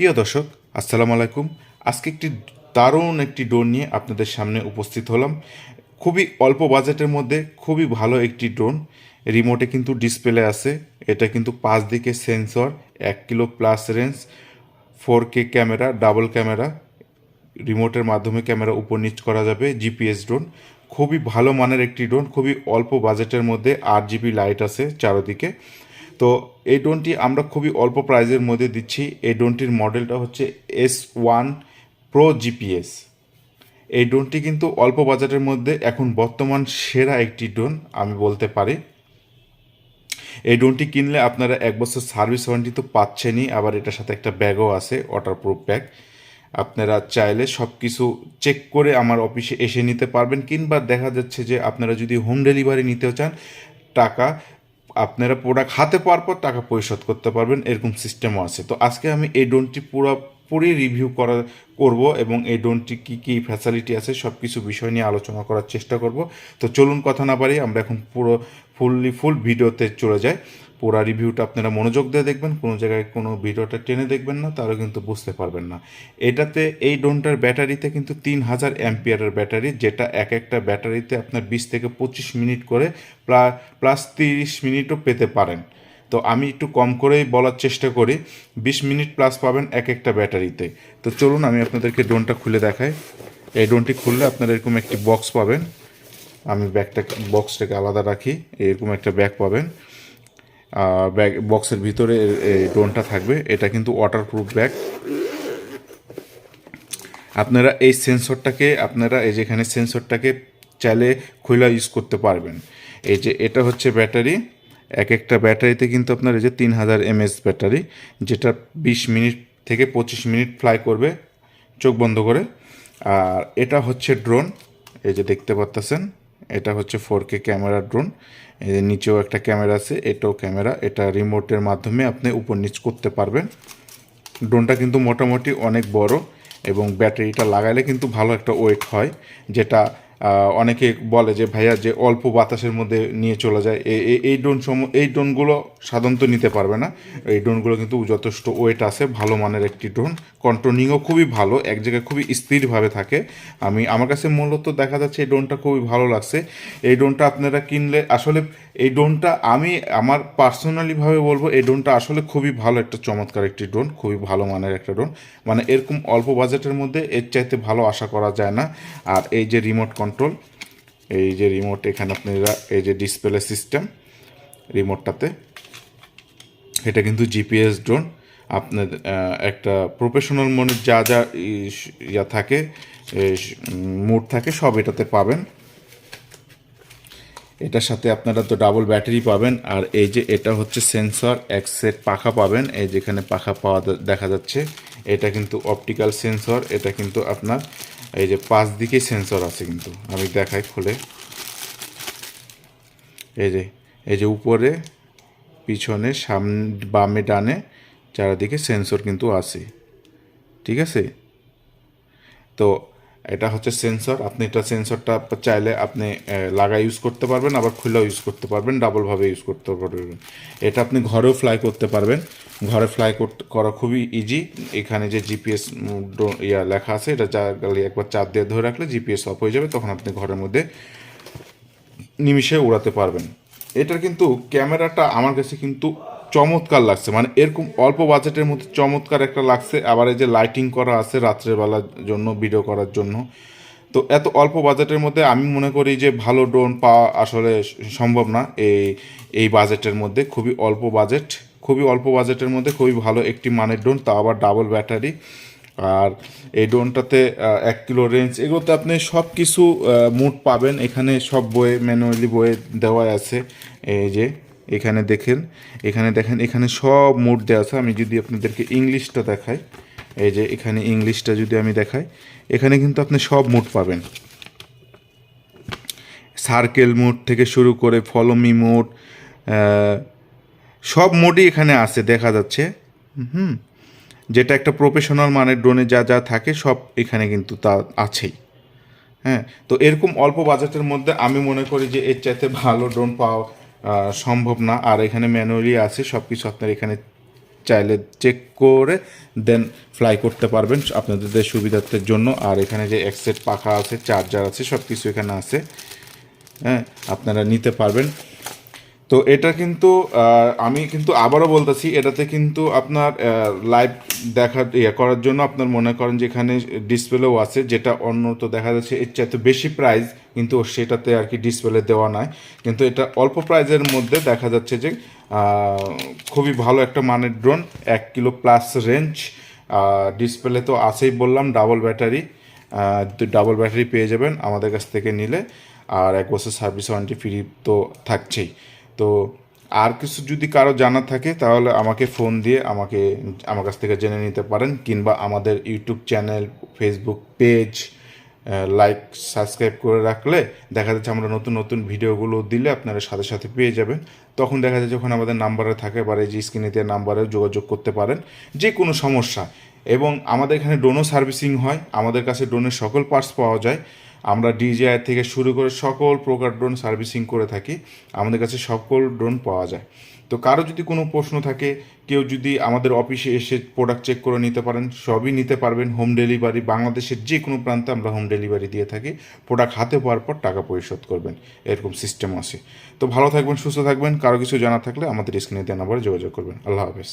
প্রিয় দর্শক, আসসালামু আলাইকুম। আজকে একটি দারুণ একটি ড্রোন নিয়ে আপনাদের সামনে উপস্থিত হলাম। খুবই অল্প বাজেটের মধ্যে খুবই ভালো একটি ড্রোন। রিমোটে কিন্তু ডিসপ্লে আছে। এটা কিন্তু পাঁচ দিকে সেন্সর, এক kilo plus range, four K camera, double camera. রিমোটের মাধ্যমে ক্যামেরা উপর নিচ করা যাবে, জিপিএস ড্রোন। খুবই ভালো মানের একটি ড্রোন, খুবই অল্প বাজেটের মধ্যে আট জিবি লাইট আছে চারদিকে। তো এই ড্রোনটি আমরা খুবই অল্প প্রাইজের মধ্যে দিচ্ছি। এই ড্রোনটির মডেলটা হচ্ছে এস ওয়ান প্রো জিপিএস এই ড্রোনটি কিন্তু অল্প বাজেটের মধ্যে এখন বর্তমান সেরা একটি ড্রোন, আমি বলতে পারি। এই ড্রোনটি কিনলে আপনারা এক বছর সার্ভিস ওয়ারেন্টি তো পাচ্ছেনই, আবার এটার সাথে একটা ব্যাগও আছে ওয়াটারপ্রুফ ব্যাগ আপনারা চাইলে সব কিছু চেক করে আমার অফিসে এসে নিতে পারবেন, কিংবা দেখা যাচ্ছে যে আপনারা যদি হোম ডেলিভারি নিতেও চান, টাকা আপনারা প্রোডাক্ট হাতে পাওয়ার পর টাকা পরিশোধ করতে পারবেন, এরকম সিস্টেমও আছে। তো আজকে আমি এই ড্রোনটি পুরোপুরি রিভিউ করা, করব এবং এই ড্রোনটি কী কী ফ্যাসিলিটি আছে সব কিছু বিষয় নিয়ে আলোচনা করার চেষ্টা করব। তো চলুন কথা না পারি আমরা এখন পুরো ফুললি ফুল ভিডিওতে চলে যাই। পুরো রিভিউটা আপনারা মনোযোগ দিয়ে দেখবেন, কোনো জায়গায় কোনো ভিডিওটা টেনে দেখবেন না, তাহলে কিন্তু বুঝতে পারবেন না। এটাতে, এই ড্রোনটার ব্যাটারিতে কিন্তু তিন হাজার অ্যাম্পিয়ারের ব্যাটারি, যেটা এক একটা ব্যাটারিতে আপনার বিশ থেকে পঁচিশ মিনিট করে প্লাস তিরিশ মিনিটও পেতে পারেন। তো আমি একটু কম করেই বলার চেষ্টা করি, বিশ মিনিট প্লাস পাবেন এক একটা ব্যাটারিতে। তো চলুন, আমি আপনাদেরকে ড্রোনটা খুলে দেখাই। এই ড্রোনটি খুললে আপনারা এরকম একটি বক্স পাবেন। আমি ব্যাগটা বক্সটাকে আলাদা রাখি, এরকম একটা ব্যাগ পাবেন। ব্যাগ, বক্সের ভিতরে এই ড্রোনটা থাকবে। এটা কিন্তু ওয়াটারপ্রুফ ব্যাগ। আপনারা এই সেন্সরটাকে, আপনারা এই যেখানে সেন্সরটাকে চাইলে খোলা ইউজ করতে পারবেন। এই যে এটা হচ্ছে ব্যাটারি। এক একটা ব্যাটারিতে কিন্তু আপনার এই যে তিন হাজার এমএস ব্যাটারি, যেটা বিশ মিনিট থেকে পঁচিশ মিনিট ফ্লাই করবে, চোখ বন্ধ করে। আর এটা হচ্ছে ড্রোন এই যে দেখতে পাচ্তেছেন এটা হচ্ছে ফোর কে ক্যামেরা ড্রোন এর নিচেও একটা ক্যামেরা আছে, এটাও ক্যামেরা। এটা রিমোটের মাধ্যমে আপনি উপর নিচ করতে পারবেন। ড্রোনটা কিন্তু মোটামুটি অনেক বড় এবং ব্যাটারিটা লাগাইলে কিন্তু ভালো একটা ওয়েট হয়, যেটা অনেকে বলে যে, ভাইয়া, যে অল্প বাতাসের মধ্যে নিয়ে চলে যায় এই ড্রোন সম, এই ড্রোনগুলো সাধারণত নিতে পারবে না। এই ড্রোনগুলো কিন্তু যথেষ্ট ওয়েট আছে, ভালো মানের একটি ড্রোন কন্ট্রোলিংও খুবই ভালো, এক জায়গায় খুবই স্থিরভাবে থাকে। আমি, আমার কাছে মূলত দেখা যাচ্ছে, এই ড্রোনটা খুবই ভালো লাগছে। এই ড্রোনটা আপনারা কিনলে, আসলে এই ড্রোনটা আমি, আমার পার্সোনালিভাবে বলব, এই ড্রোনটা আসলে খুবই ভালো একটা চমৎকার একটি ড্রোন খুবই ভালো মানের একটা ড্রোন মানে এরকম অল্প বাজেটের মধ্যে এর চাইতে ভালো আশা করা যায় না। আর এই যে রিমোট এই যে রিমোট এখানে আপনারা, এই যে ডিসপ্লে সিস্টেম রিমোটটাতে এটা কিন্তু জিপিএস ড্রোন আপনার একটা প্রফেশনাল মনে যা যা ইয়া থাকে মুড থাকে, সব এটাতে পাবেন। এটার সাথে আপনারা তো ডাবল ব্যাটারি পাবেন, আর এই যে এটা হচ্ছে সেন্সর এক সেট পাখা পাবেন, এই যেখানে পাখা পাওয়া দেখা যাচ্ছে, এটা কিন্তু অপটিক্যাল সেন্সর এটা কিন্তু আপনার এই যে পাঁচ দিকেই সেন্সর আছে কিন্তু, আমি দেখাই খুলে। এই যে এই যে উপরে, পিছনে, সামনে, বামে, ডানে চারিদিকে সেন্সর কিন্তু আছে। ঠিক আছে? তো এটা হচ্ছে সেন্সর আপনি এটা সেন্সরটা চাইলে আপনি লাগা ইউজ করতে পারবেন, আবার খোলা ইউজ করতে পারবেন ডাবলভাবে ইউজ করতে পারবেন। এটা আপনি ঘরেও ফ্লাই করতে পারবেন। ঘরে ফ্লাই করা খুবই ইজি এখানে যে জিপিএস ইয়া লেখা আছে, এটা যা একবার চাপ দিয়ে ধরে রাখলে জিপিএস অফ হয়ে যাবে, তখন আপনি ঘরের মধ্যে নিমিশে উড়াতে পারবেন। এটার কিন্তু ক্যামেরাটা আমার কাছে কিন্তু চমৎকার লাগছে। মানে এরকম অল্প বাজেটের মধ্যে চমৎকার একটা লাগছে। আবার এই যে লাইটিং করা আছে রাত্রেবেলার জন্য ভিডিও করার জন্য। তো এত অল্প বাজেটের মধ্যে আমি মনে করি যে ভালো ড্রোন পাওয়া আসলে সম্ভব না। এই এই বাজেটের মধ্যে খুবই অল্প বাজেট খুবই অল্প বাজেটের মধ্যে খুবই ভালো একটি মানের ড্রোন তা আবার ডাবল ব্যাটারি আর এই ড্রোনটাতে এক কিলো রেঞ্জ এগুলোতে আপনি সব কিছু মুড পাবেন। এখানে সব বইয়ে ম্যানুয়ালি বইয়ে দেওয়া আছে। এই যে, এখানে দেখেন এখানে দেখেন, এখানে সব মুড দেওয়া আছে। আমি যদি আপনাদেরকে ইংলিশটা দেখাই, এই যে, এখানে ইংলিশটা যদি আমি দেখাই, এখানে কিন্তু আপনি সব মুড পাবেন। সার্কেল মোড থেকে শুরু করে ফলোমি মোড সব মোডই এখানে আছে, দেখা যাচ্ছে। হুম। যেটা একটা প্রফেশনাল মানের ড্রোনে যা যা থাকে সব এখানে কিন্তু তা আছেই। হ্যাঁ তো এরকম অল্প বাজেটের মধ্যে আমি মনে করি যে এর চাইতে ভালো ড্রোন পাওয়া সম্ভব না। আর এখানে ম্যানুয়ালি আছে সব কিছু আপনার এখানে চাইলে চেক করে দেন ফ্লাই করতে পারবেন আপনাদের সুবিধার্থের জন্য। আর এখানে যে একসেট পাখা আছে চার্জার আছে সব কিছু এখানে আছে। হ্যাঁ আপনারা নিতে পারবেন। তো এটা কিন্তু আমি কিন্তু আবারও বলতেছি, এটাতে কিন্তু আপনার লাইভ দেখা ইয়ে করার জন্য আপনার মনে করেন যে এখানে ডিসপ্লেও আছে, যেটা অন্য তো দেখা যাচ্ছে, এর চাইতে বেশি প্রাইস কিন্তু সেটাতে আর কি ডিসপ্লে দেওয়া নাই। কিন্তু এটা অল্প প্রাইজের মধ্যে দেখা যাচ্ছে যে খুবই ভালো একটা মানের ড্রোন এক কিলো প্লাস রেঞ্জ ডিসপ্লে তো আছেই বললাম ডাবল ব্যাটারি ডাবল ব্যাটারি পেয়ে যাবেন আমাদের কাছ থেকে নিলে, আর এক বছর সার্ভিস ওয়ারেন্টি ফ্রি তো থাকছেই। তো আর কিছু যদি কারও জানা থাকে, তাহলে আমাকে ফোন দিয়ে আমাকে, আমার কাছ থেকে জেনে নিতে পারেন, কিংবা আমাদের YouTube channel, Facebook page like subscribe করে রাখলে দেখা যাচ্ছে আমরা নতুন নতুন ভিডিওগুলো দিলে আপনারা সাথে সাথে পেয়ে যাবেন। তখন দেখা যায় যখন আমাদের নাম্বারে থাকে বা এই যে স্ক্রিনে দেওয়া নাম্বারে যোগাযোগ করতে পারেন, যে কোনো সমস্যা। এবং আমাদের এখানে ড্রোনও সার্ভিসিং হয়, আমাদের কাছে ড্রোনের সকল পার্টস পাওয়া যায়। আমরা ডিজিআই থেকে শুরু করে সকল প্রকার ড্রোন সার্ভিসিং করে থাকি, আমাদের কাছে সকল ড্রোন পাওয়া যায়। তো কারও যদি কোনো প্রশ্ন থাকে, কেউ যদি আমাদের অফিসে এসে প্রোডাক্ট চেক করে নিতে পারেন, সবই নিতে পারবেন হোম ডেলিভারি বাংলাদেশের যে কোনো প্রান্তে আমরা হোম ডেলিভারি দিয়ে থাকি প্রোডাক্ট হাতে পাওয়ার পর টাকা পরিশোধ করবেন, এরকম সিস্টেম আছে। তো ভালো থাকবেন, সুস্থ থাকবেন, কারও কিছু জানা থাকলে আমাদের স্ক্রিনে দেওয়া নাম্বারে যোগাযোগ করবেন। আল্লাহ হাফেজ।